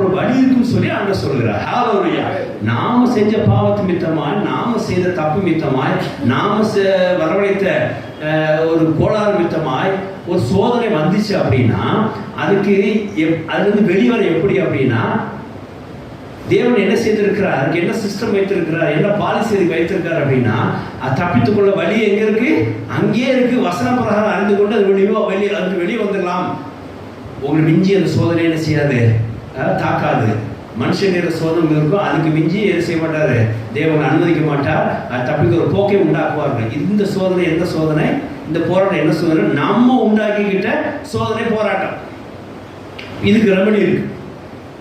ஒரு வழி இருக்குன்னு சொல்லி அங்க சொல்கிறார் ஹாலோரியா நாம செஞ்ச பாவத்து மித்தமாய் நாம செய்த தப்பு மித்தமாய் நாம செ- வரவழைத்த ஒரு கோளாறு மித்தமாய் ஒரு சோதனை வந்துச்சு அப்படின்னா அதுக்கு எப்- அதுலேருந்து வெளிவர எப்படி அப்படின்னா தேவன் என்ன செய்திருக்கிறார் அதுக்கு என்ன சிஸ்டம் வைத்திருக்கிறார் என்ன பாலிசி அதுக்கு வைத்திருக்கார் அப்படின்னா அது தப்பித்துக்கொள்ள வழி எங்கே இருக்கு? அங்கேயே இருக்கு. வசன பிரகாரம் அறிந்து கொண்டு அது வெளியோ வெளியே அது வெளியே வந்துடலாம். உங்களுக்கு மிஞ்சி அந்த சோதனை என்ன செய்யாது? அஹ், தாக்காது. மனுஷங்கிற சோதனை இருக்கும் அதுக்கு மிஞ்சி எது செய்ய மாட்டார் தேவன் அனுமதிக்க மாட்டார். அது தப்பிக்க ஒரு போக்கை உண்டாக்குவார்கள். இந்த சோதனை எந்த சோதனை? இந்த போராட்டம் என்ன சோதனை? நம்ம உண்டாக்கிக்கிட்ட சோதனை போராட்டம். இதுக்கு ரெமடி இருக்கு.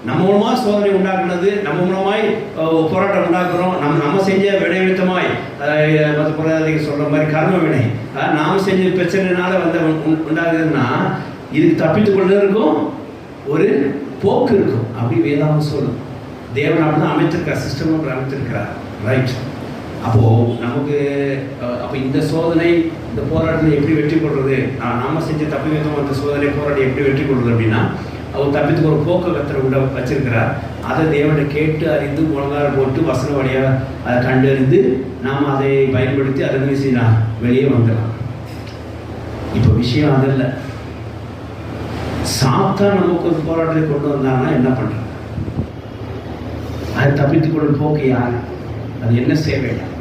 நம்ம மூலமாக சோதனை உண்டாக்குனது நம்ம மூலமாய் போராட்டம் உண்டாக்குறோம். நம்ம நம்ம செஞ்ச வினைவித்தமாய் மற்ற புராதிகள் சொல்கிற மாதிரி கர்ம வினை. நாம் நாம செஞ்ச பிரச்சனைனால வந்து உண்டாகுதுன்னா இதுக்கு தப்பித்துக் இருக்கும். ஒரு போக்கு இருக்கும். அப்படி வேதாவும் சொல்லும். தேவன் அப்படின்னு அமைத்திருக்கார் சிஸ்டம் அமைச்சிருக்கிறார் ரைட் அப்போது நமக்கு அப்போ இந்த சோதனை இந்த போராட்டத்தில் எப்படி வெற்றி கொள்வது நான் செஞ்ச தப்பி விதம் அந்த சோதனை போராட்டம் எப்படி வெற்றி கொள்வது அப்படின்னா அவர் தப்பித்துக்கு ஒரு போக்கு கத்தரை உள்ள வச்சிருக்கிறார். அதை தேவனை கேட்டு அறிந்து முழங்கார போட்டு வசன வழியாக அதை கண்டறிந்து நாம் அதை பயன்படுத்தி அதை வீசி வெளியே வந்துடலாம். இப்போ விஷயம் அதில்லை. சாத்தான் நமக்கு ஒரு போராட்டத்தை கொண்டு வந்தாங்கன்னா என்ன பண்ணுறது அதை தப்பித்துக் கொள்ளும் போக்கு யார்? அது என்ன செய்ய வேண்டாம்